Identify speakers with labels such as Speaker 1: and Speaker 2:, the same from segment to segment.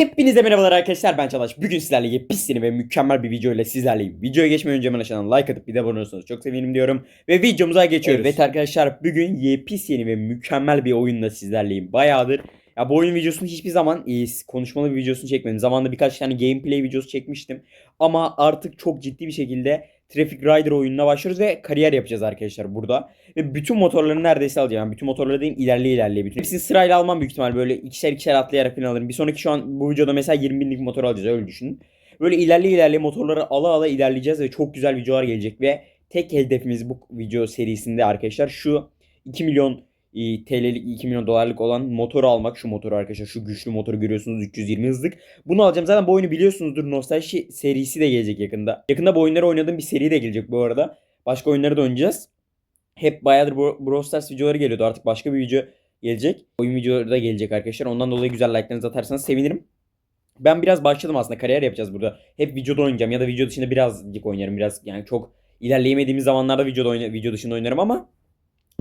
Speaker 1: Hepinize merhabalar arkadaşlar ben Çalaş. Bugün sizlerle yepyeni ve mükemmel bir video ile sizlerleyim. Videoya geçmeden önce hemen aşağıdan like atıp bir de abone olursanız çok sevinirim diyorum. Ve videomuza geçiyoruz. Evet arkadaşlar bugün yepyeni ve mükemmel bir oyunla sizlerleyim. Bayağıdır ya bu oyun videosunu hiçbir zaman e, konuşmalı bir videosunu çekmedim. Zamanında birkaç tane gameplay videosu çekmiştim. Ama artık çok ciddi bir şekilde Traffic Rider oyununa başlıyoruz ve kariyer yapacağız arkadaşlar burada. Ve bütün motorları neredeyse alacağım. Yani bütün motorları değil ilerleye ilerleye. Bütün. Hepsini sırayla almam büyük ihtimal. Böyle ikişer ikişer atlayarak falan alırım. Bir sonraki şu an bu videoda mesela 20 binlik motor alacağız öyle düşünün. Böyle ilerleye ilerleye motorları ala ala ilerleyeceğiz ve çok güzel videolar gelecek. Ve tek hedefimiz bu video serisinde arkadaşlar şu 2 milyon e, TL'lik 2 milyon dolarlık olan motoru almak. Şu motoru arkadaşlar şu güçlü motoru görüyorsunuz 320 hızlık. Bunu alacağım. Zaten bu oyunu biliyorsunuzdur. Nostalji serisi de gelecek yakında. Yakında bu oyunları oynadığım bir seri de gelecek bu arada. Başka oyunları da oynayacağız. Hep bayağıdır Brawl Stars videoları geliyordu. Artık başka bir video gelecek. Oyun videoları da gelecek arkadaşlar. Ondan dolayı güzel like'larınızı atarsanız sevinirim. Ben biraz başladım aslında. Kariyer yapacağız burada. Hep videoda oynayacağım ya da video dışında birazcık oynarım. Biraz yani çok ilerleyemediğimiz zamanlarda videoda oyna video dışında oynarım ama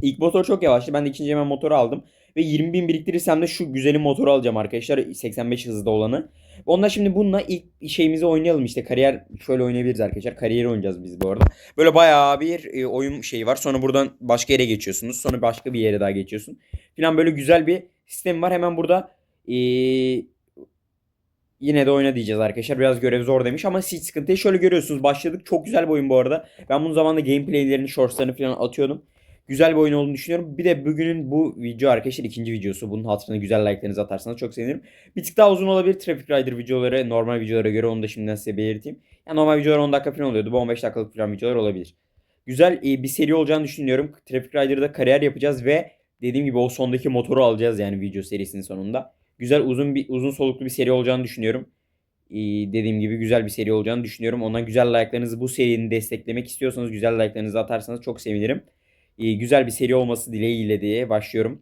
Speaker 1: ilk motor çok yavaştı. Ben de ikinci hemen motoru aldım. Ve 20 bin biriktirirsem de şu güzelim motoru alacağım arkadaşlar. 85 hızda olanı. Ondan şimdi bununla ilk şeyimizi oynayalım işte. Kariyer şöyle oynayabiliriz arkadaşlar. Kariyeri oynayacağız biz bu arada. Böyle bayağı bir e, oyun şeyi var. Sonra buradan başka yere geçiyorsunuz. Sonra başka bir yere daha geçiyorsun. Falan böyle güzel bir sistem var. Hemen burada e, yine de oyna diyeceğiz arkadaşlar. Biraz görev zor demiş ama hiç sıkıntı değil. Şöyle görüyorsunuz başladık. Çok güzel bir oyun bu arada. Ben bunun zamanında gameplaylerini, shortslarını falan atıyordum. Güzel bir oyun olduğunu düşünüyorum. Bir de bugünün bu video arkadaşlar ikinci videosu. Bunun hatırına güzel like'larınızı atarsanız çok sevinirim. Bir tık daha uzun olabilir Traffic Rider videoları normal videolara göre onu da şimdiden size belirteyim. Yani normal videolar 10 dakika falan oluyordu. Bu 15 dakikalık falan videolar olabilir. Güzel e, bir seri olacağını düşünüyorum. Traffic Rider'da kariyer yapacağız ve dediğim gibi o sondaki motoru alacağız yani video serisinin sonunda. Güzel uzun bir uzun soluklu bir seri olacağını düşünüyorum. E, dediğim gibi güzel bir seri olacağını düşünüyorum. Ondan güzel like'larınızı bu serinin desteklemek istiyorsanız güzel like'larınızı atarsanız çok sevinirim. E, güzel bir seri olması dileğiyle diye başlıyorum.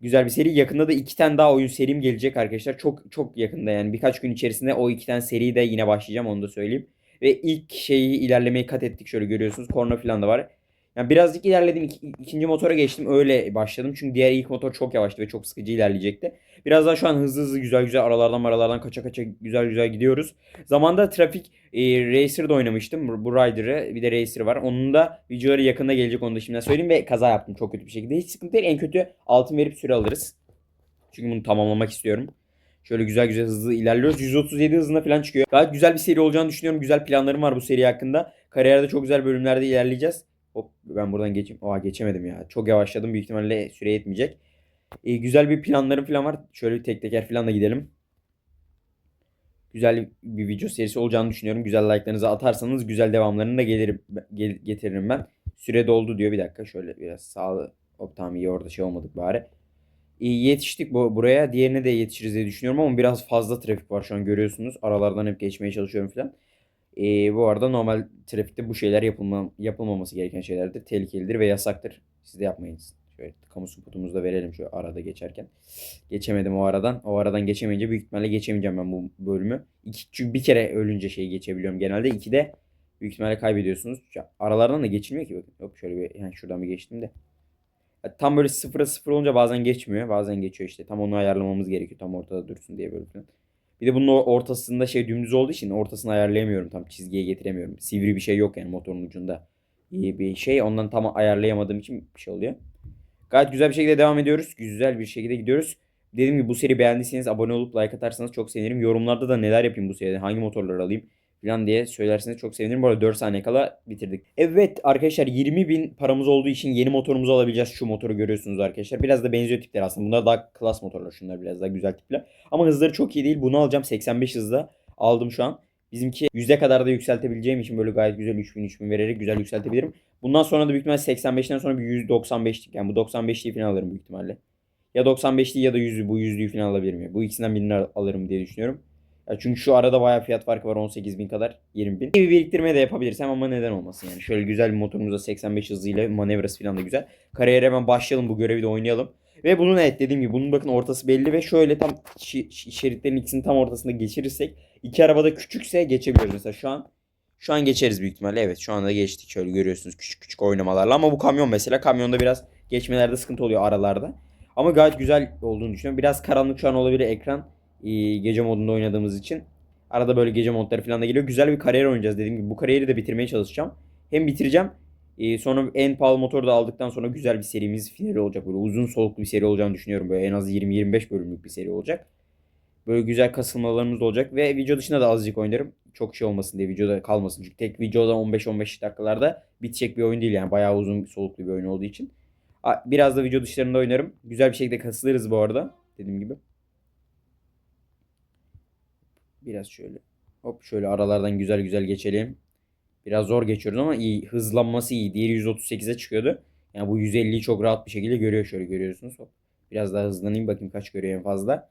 Speaker 1: Güzel bir seri. Yakında da iki tane daha oyun serim gelecek arkadaşlar. Çok çok yakında yani birkaç gün içerisinde o iki tane seri de yine başlayacağım onu da söyleyeyim. Ve ilk şeyi ilerlemeyi kat ettik şöyle görüyorsunuz. Korna falan da var. Yani birazcık ilerledim. İk- ikinci motora geçtim. Öyle başladım. Çünkü diğer ilk motor çok yavaştı ve çok sıkıcı ilerleyecekti. Biraz daha şu an hızlı hızlı güzel güzel aralardan aralardan kaça kaça güzel güzel gidiyoruz. Zamanda trafik e, Racer'da oynamıştım. Bu- Rider'ı bir de Racer var. Onun da videoları yakında gelecek onu da şimdiden söyleyeyim ve kaza yaptım çok kötü bir şekilde. Hiç sıkıntı değil. En kötü altın verip süre alırız. Çünkü bunu tamamlamak istiyorum. Şöyle güzel güzel hızlı ilerliyoruz. 137 hızına falan çıkıyor. Gayet güzel bir seri olacağını düşünüyorum. Güzel planlarım var bu seri hakkında. Kariyerde çok güzel bölümlerde ilerleyeceğiz. Hop ben buradan geçeyim. Aa geçemedim ya. Çok yavaşladım. Büyük ihtimalle süre yetmeyecek. Ee, güzel bir planlarım falan var. Şöyle bir tek teker falan da gidelim. Güzel bir video serisi olacağını düşünüyorum. Güzel like'larınızı atarsanız güzel devamlarını da gelir, gel- getiririm ben. Süre doldu diyor. Bir dakika şöyle biraz sağlı. Hop tamam iyi orada şey olmadık bari. İyi yetiştik bu buraya. Diğerine de yetişiriz diye düşünüyorum ama biraz fazla trafik var şu an görüyorsunuz. Aralardan hep geçmeye çalışıyorum falan. Ee, bu arada normal trafikte bu şeyler yapılma, yapılmaması gereken şeylerdir. Tehlikelidir ve yasaktır. Siz de yapmayınız. Şöyle kamu spotumuzu da verelim şu arada geçerken. Geçemedim o aradan. O aradan geçemeyince büyük ihtimalle geçemeyeceğim ben bu bölümü. İki, çünkü bir kere ölünce şeyi geçebiliyorum genelde. İki de büyük ihtimalle kaybediyorsunuz. Aralardan da geçilmiyor ki. Bakın. Hop şöyle bir yani şuradan bir geçtim de. Tam böyle sıfıra sıfır olunca bazen geçmiyor. Bazen geçiyor işte. Tam onu ayarlamamız gerekiyor. Tam ortada dursun diye böyle falan. Bir de bunun ortasında şey dümdüz olduğu için ortasını ayarlayamıyorum. Tam çizgiye getiremiyorum. Sivri bir şey yok yani motorun ucunda. İyi bir şey. Ondan tam ayarlayamadığım için bir şey oluyor. Gayet güzel bir şekilde devam ediyoruz. Güzel bir şekilde gidiyoruz. Dediğim gibi bu seri beğendiyseniz abone olup like atarsanız çok sevinirim. Yorumlarda da neler yapayım bu seride, hangi motorları alayım falan diye söylerseniz çok sevinirim. Bu arada 4 saniye kala bitirdik. Evet arkadaşlar 20 bin paramız olduğu için yeni motorumuzu alabileceğiz. Şu motoru görüyorsunuz arkadaşlar. Biraz da benziyor tipler aslında. Bunlar daha klas motorlar. Şunlar biraz daha güzel tipler. Ama hızları çok iyi değil. Bunu alacağım 85 hızda. Aldım şu an. Bizimki yüzde kadar da yükseltebileceğim için böyle gayet güzel 3000 3000 vererek güzel yükseltebilirim. Bundan sonra da büyük ihtimalle 85'ten sonra bir 195'lik yani bu 95'liği falan alırım büyük ihtimalle. Ya 95'liği ya da 100'lü bu 100'lüyü falan alabilirim ya. Bu ikisinden birini al- alırım diye düşünüyorum. Ya çünkü şu arada bayağı fiyat farkı var 18 bin kadar 20 bin. Bir biriktirme de yapabilirsem ama neden olmasın yani. Şöyle güzel bir motorumuzda 85 hızıyla manevrası falan da güzel. Kariyere hemen başlayalım bu görevi de oynayalım. Ve bunun evet dediğim gibi bunun bakın ortası belli ve şöyle tam şeritlerin ikisinin tam ortasında geçirirsek iki arabada küçükse geçebiliriz. Mesela şu an şu an geçeriz büyük ihtimalle. Evet şu anda geçtik. Şöyle görüyorsunuz küçük küçük oynamalarla. Ama bu kamyon mesela. Kamyonda biraz geçmelerde sıkıntı oluyor aralarda. Ama gayet güzel olduğunu düşünüyorum. Biraz karanlık şu an olabilir ekran. Ee, gece modunda oynadığımız için. Arada böyle gece modları falan da geliyor. Güzel bir kariyer oynayacağız dediğim gibi. Bu kariyeri de bitirmeye çalışacağım. Hem bitireceğim. ee, sonra en pahalı motoru da aldıktan sonra güzel bir serimiz finali olacak. Böyle uzun soluklu bir seri olacağını düşünüyorum. Böyle en az 20-25 bölümlük bir seri olacak. Böyle güzel kasılmalarımız olacak. Ve video dışında da azıcık oynarım. Çok şey olmasın diye videoda kalmasın. Çünkü tek videoda 15-15 dakikalarda bitecek bir oyun değil yani. Bayağı uzun soluklu bir oyun olduğu için. Biraz da video dışlarında oynarım. Güzel bir şekilde kasılırız bu arada. Dediğim gibi. Biraz şöyle. Hop şöyle aralardan güzel güzel geçelim. Biraz zor geçiyoruz ama iyi. Hızlanması iyi. Diğeri 138'e çıkıyordu. Yani bu 150'yi çok rahat bir şekilde görüyor. Şöyle görüyorsunuz. Hop. Biraz daha hızlanayım bakayım kaç görüyor en fazla.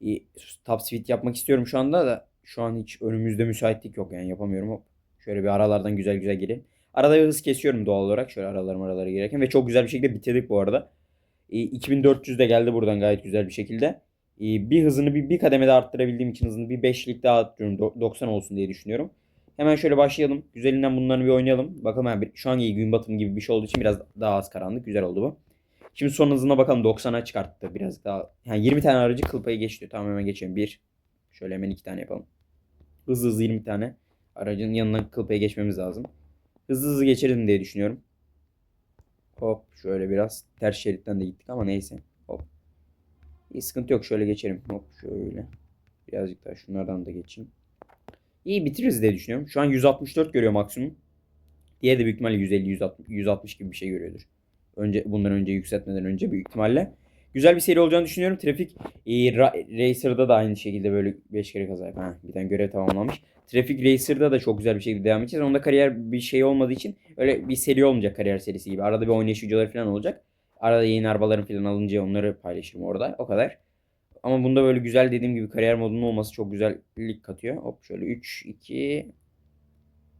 Speaker 1: İyi, top speed yapmak istiyorum şu anda da. Şu an hiç önümüzde müsaitlik yok yani yapamıyorum. Hop. Şöyle bir aralardan güzel güzel gelin. Arada bir hız kesiyorum doğal olarak. Şöyle aralarım aralara girerken. Ve çok güzel bir şekilde bitirdik bu arada. E, 2400 de geldi buradan gayet güzel bir şekilde. E, bir hızını bir, bir kademede arttırabildiğim için hızını bir 5'lik daha arttırıyorum. Do- 90 olsun diye düşünüyorum. Hemen şöyle başlayalım. Güzelinden bunları bir oynayalım. Bakalım yani şu an iyi gün batımı gibi bir şey olduğu için biraz daha az karanlık. Güzel oldu bu. Şimdi son hızına bakalım 90'a çıkarttı. Biraz daha. Yani 20 tane aracı kıl payı geçti. Tamam hemen geçelim. Bir. Şöyle hemen iki tane yapalım. Hızlı hızlı 20 tane aracın yanından kıl payı geçmemiz lazım. Hızlı hızlı geçelim diye düşünüyorum. Hop şöyle biraz ters şeritten de gittik ama neyse. İyi sıkıntı yok şöyle geçelim. Hop şöyle. Birazcık daha şunlardan da geçeyim. İyi bitiririz diye düşünüyorum. Şu an 164 görüyor maksimum. Diğeri de büyük ihtimalle 150 160, 160 gibi bir şey görüyordur. Önce bundan önce yükseltmeden önce büyük ihtimalle. Güzel bir seri olacağını düşünüyorum. Trafik e, Ra- Racer'da da aynı şekilde böyle 5 kere kaza yapıyor. Bir tane görev tamamlanmış. Trafik Racer'da da çok güzel bir şekilde devam edeceğiz. Onda kariyer bir şey olmadığı için öyle bir seri olmayacak kariyer serisi gibi. Arada bir oynayış videoları falan olacak. Arada yeni arabaların falan alınca onları paylaşırım orada. O kadar. Ama bunda böyle güzel dediğim gibi kariyer modunun olması çok güzellik katıyor. Hop şöyle 3, 2,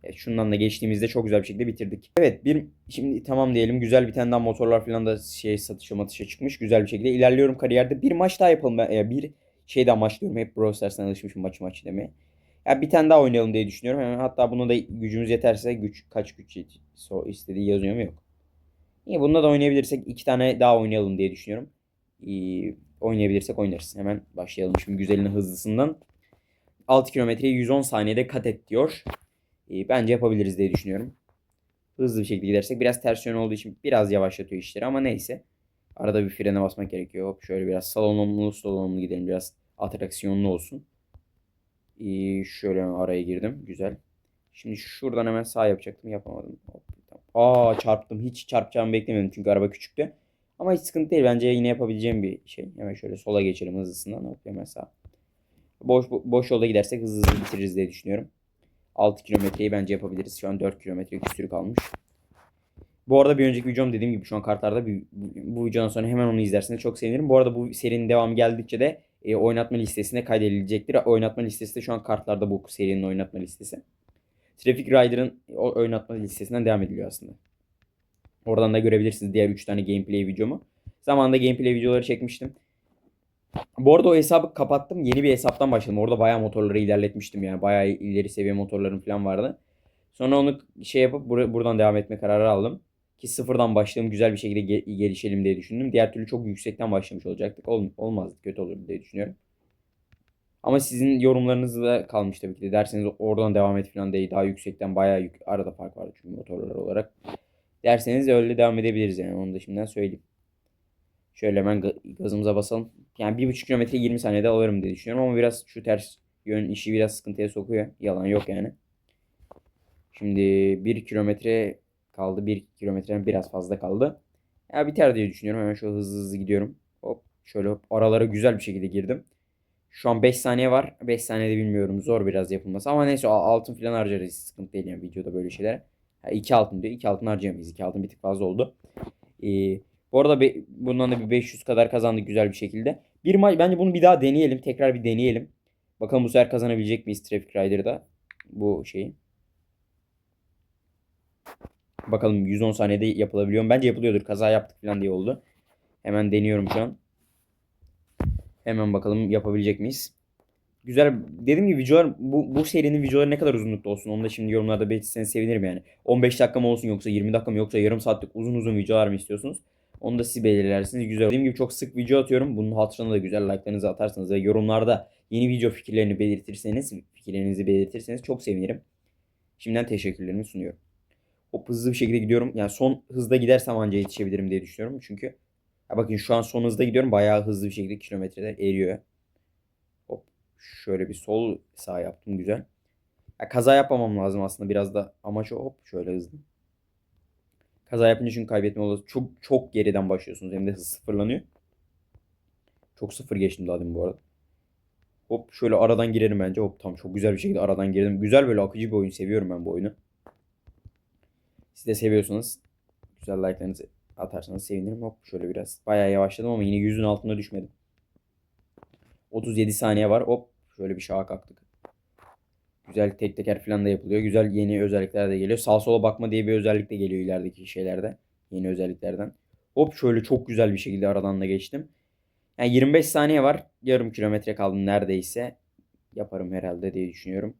Speaker 1: Evet, şundan da geçtiğimizde çok güzel bir şekilde bitirdik. Evet bir şimdi tamam diyelim güzel bir tane daha motorlar falan da şey satışa matışa çıkmış. Güzel bir şekilde ilerliyorum kariyerde. Bir maç daha yapalım ben. Ya bir şey daha maçlıyorum. Hep Brawl Stars'tan alışmışım maç maç demeye. Ya bir tane daha oynayalım diye düşünüyorum. Hemen hatta buna da gücümüz yeterse güç kaç güç istediği yazıyor mu yok. İyi bunda da oynayabilirsek iki tane daha oynayalım diye düşünüyorum. İyi, oynayabilirsek oynarız. Hemen başlayalım şimdi güzelinin hızlısından. 6 kilometreyi 110 saniyede kat et diyor. E, bence yapabiliriz diye düşünüyorum. Hızlı bir şekilde gidersek biraz ters yön olduğu için biraz yavaşlatıyor işleri ama neyse. Arada bir frene basmak gerekiyor. Hop şöyle biraz salonlu salonlu gidelim. Biraz atraksiyonlu olsun. E, şöyle araya girdim. Güzel. Şimdi şuradan hemen sağ yapacaktım. Yapamadım. Hop. Aa çarptım. Hiç çarpacağımı beklemiyordum çünkü araba küçüktü. Ama hiç sıkıntı değil. Bence yine yapabileceğim bir şey. Hemen şöyle sola geçelim hızlısından. Hop hemen sağ. Boş, boş yolda gidersek hızlı hızlı bitiririz diye düşünüyorum. 6 kilometreyi bence yapabiliriz. Şu an 4 kilometre küsürü kalmış. Bu arada bir önceki videom dediğim gibi şu an kartlarda bir, bu, videodan sonra hemen onu izlerseniz çok sevinirim. Bu arada bu serinin devamı geldikçe de e, oynatma listesine kaydedilecektir. Oynatma listesi de şu an kartlarda bu serinin oynatma listesi. Traffic Rider'ın oynatma listesinden devam ediliyor aslında. Oradan da görebilirsiniz diğer 3 tane gameplay videomu. Zamanında gameplay videoları çekmiştim. Bu arada o hesabı kapattım. Yeni bir hesaptan başladım. Orada bayağı motorları ilerletmiştim yani. Bayağı ileri seviye motorlarım falan vardı. Sonra onu şey yapıp bur- buradan devam etme kararı aldım. Ki sıfırdan başlayalım güzel bir şekilde ge- gelişelim diye düşündüm. Diğer türlü çok yüksekten başlamış olacaktık. Ol- olmazdı kötü olurdu diye düşünüyorum. Ama sizin yorumlarınızla kalmış tabii ki de. Derseniz oradan devam et falan değil. Daha yüksekten bayağı yük arada fark var çünkü motorlar olarak. Derseniz öyle devam edebiliriz yani. Onu da şimdiden söyleyeyim. Şöyle hemen ga- gazımıza basalım. Yani 1,5 kilometre 20 saniyede alırım diye düşünüyorum ama biraz şu ters yön işi biraz sıkıntıya sokuyor. Yalan yok yani. Şimdi 1 kilometre kaldı. 1 kilometreden biraz fazla kaldı. Ya biter diye düşünüyorum. Hemen şöyle hızlı hızlı gidiyorum. Hop şöyle hop, aralara güzel bir şekilde girdim. Şu an 5 saniye var. 5 saniyede bilmiyorum. Zor biraz yapılması. Ama neyse al- altın falan harcarız. Sıkıntı değil yani videoda böyle şeyler. 2 altın diyor. 2 altın harcayamayız. 2 altın bir tık fazla oldu. Ee, bu arada be- bundan da bir 500 kadar kazandık güzel bir şekilde. Bir maç bence bunu bir daha deneyelim. Tekrar bir deneyelim. Bakalım bu sefer kazanabilecek miyiz Traffic Rider'da bu şeyi. Bakalım 110 saniyede yapılabiliyor mu? Bence yapılıyordur. Kaza yaptık falan diye oldu. Hemen deniyorum şu an. Hemen bakalım yapabilecek miyiz? Güzel. Dediğim gibi videolar bu, bu serinin videoları ne kadar uzunlukta olsun onu da şimdi yorumlarda belirtirseniz sevinirim yani. 15 dakika mı olsun yoksa 20 dakika mı yoksa yarım saatlik uzun uzun videolar mı istiyorsunuz? Onu da siz belirlersiniz. Güzel. Dediğim gibi çok sık video atıyorum. Bunun hatırına da güzel like'larınızı atarsanız ve yorumlarda yeni video fikirlerini belirtirseniz, fikirlerinizi belirtirseniz çok sevinirim. Şimdiden teşekkürlerimi sunuyorum. Hop hızlı bir şekilde gidiyorum. Yani son hızda gidersem anca yetişebilirim diye düşünüyorum. Çünkü ya bakın şu an son hızda gidiyorum. Bayağı hızlı bir şekilde kilometreler eriyor. Hop şöyle bir sol sağ yaptım güzel. Ya kaza yapmamam lazım aslında biraz da amaç. Hop şöyle hızlı. Kaza yapınca çünkü kaybetme olası çok çok geriden başlıyorsunuz. Hem de hız sıfırlanıyor. Çok sıfır geçtim daha bu arada. Hop şöyle aradan girerim bence. Hop tam çok güzel bir şekilde aradan girdim. Güzel böyle akıcı bir oyun. Seviyorum ben bu oyunu. Siz de seviyorsanız güzel like'larınızı atarsanız sevinirim. Hop şöyle biraz. Bayağı yavaşladım ama yine yüzün altında düşmedim. 37 saniye var. Hop şöyle bir şaha kalktık. Güzel tek teker falan da yapılıyor. Güzel yeni özellikler de geliyor. Sağ sola bakma diye bir özellik de geliyor ilerideki şeylerde. Yeni özelliklerden. Hop şöyle çok güzel bir şekilde aradan da geçtim. Yani 25 saniye var. Yarım kilometre kaldı neredeyse. Yaparım herhalde diye düşünüyorum.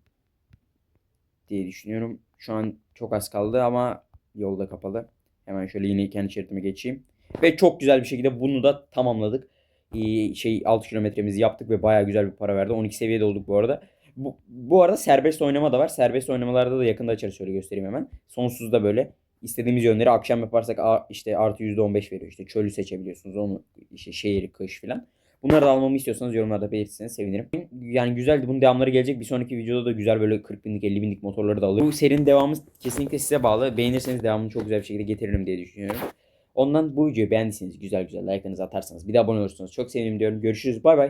Speaker 1: Diye düşünüyorum. Şu an çok az kaldı ama yolda kapalı. Hemen şöyle yine kendi şeridime geçeyim. Ve çok güzel bir şekilde bunu da tamamladık. Ee, şey 6 kilometremizi yaptık ve baya güzel bir para verdi. 12 seviyede olduk bu arada. Bu, bu arada serbest oynama da var. Serbest oynamalarda da yakında açarız. Şöyle göstereyim hemen. Sonsuzda böyle istediğimiz yönleri akşam yaparsak işte artı %15 veriyor. İşte çölü seçebiliyorsunuz. Onu işte şehir, kış filan. Bunları da almamı istiyorsanız yorumlarda belirtirseniz sevinirim. Yani güzeldi. Bunun devamları gelecek. Bir sonraki videoda da güzel böyle 40 binlik 50 binlik motorları da alırım. Bu serinin devamı kesinlikle size bağlı. Beğenirseniz devamını çok güzel bir şekilde getiririm diye düşünüyorum. Ondan bu videoyu beğendiyseniz güzel güzel like'larınızı atarsanız bir de abone olursanız çok sevinirim diyorum. Görüşürüz. Bay bay.